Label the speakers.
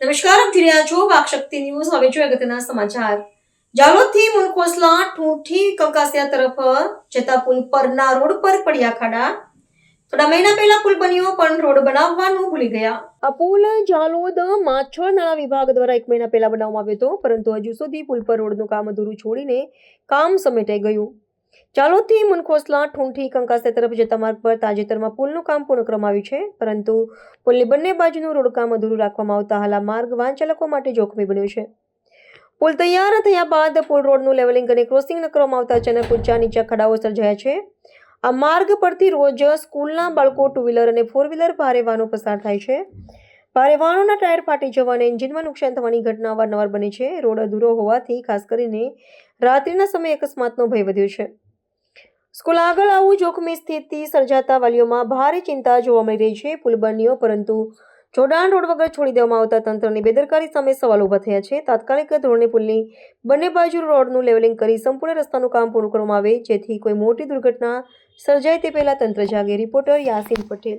Speaker 1: નમસ્કાર, આપ જોઈ રહ્યા છો વાકશક્તિ ન્યૂઝ. હવે જોઈએ અગત્યના સમાચાર. જાલોદથી મુનકોસલા ઠૂંઠી કંકાસિયા તરફ જતા પુલ પરના રોડ પર પડ્યા ખાડા. થોડા મહિના પહેલા પુલ બન્યો, પણ રોડ બનાવવાનું ભૂલી ગયા. આ પુલ જાલોદ માછળ નાળા વિભાગ દ્વારા એક મહિના પહેલા બનાવવામાં આવ્યો હતો, પરંતુ હજુ સુધી પુલ પર રોડનું કામ અધૂરું છોડીને કામ સમેટાઈ ગયું. જાલોદથી મુનખોસલા ઠૂંઠી કંકાસે તરફ જતા માર્ગ પર તાજેતરમાં પુલનું કામ પૂર્ણ કરવામાં આવ્યું છે, પરંતુ પુલની બંને બાજુનું રોડકામ અધૂરું રાખવામાં આવતા હાલ માર્ગ વાહન ચાલકો માટે જોખમી બન્યો છે. પુલ તૈયાર થયા બાદ પુલ રોડનું લેવલિંગ અને ક્રોસિંગ ન કરવામાં આવતા અચાનક ઊંચા નીચા ખડાઓ સર્જાયા છે. આ માર્ગ પરથી રોજ સ્કૂલના બાળકો ટુ વ્હીલર અને ફોર વ્હીલર ભારે વાહનો પસાર થાય છે. ભારે વાહનોના ટાયર ફાટી જવા અને એન્જિનમાં નુકસાન થવાની ઘટના અવારનવાર બની છે. રોડ અધૂરો હોવાથી ખાસ કરીને રાત્રિના સમયે અકસ્માતનો ભય વધ્યો છે. સ્કૂલ આગળ આવું જોખમી સ્થિતિ સર્જાતા વાલીઓમાં ભારે ચિંતા જોવા મળી રહી છે પુલ બન્યો પરંતુ જોડાણ રોડ વગર છોડી દેવામાં આવતા તંત્રની બેદરકારી સામે સવાલ ઊભા થયા છે. તાત્કાલિક ધોરણે પુલની બંને બાજુ રોડનું લેવલિંગ કરી સંપૂર્ણ રસ્તાનું કામ પૂરું કરવામાં આવે, જેથી કોઈ મોટી દુર્ઘટના સર્જાય તે પહેલા તંત્ર જાગે. રિપોર્ટર યાસીન પટેલ.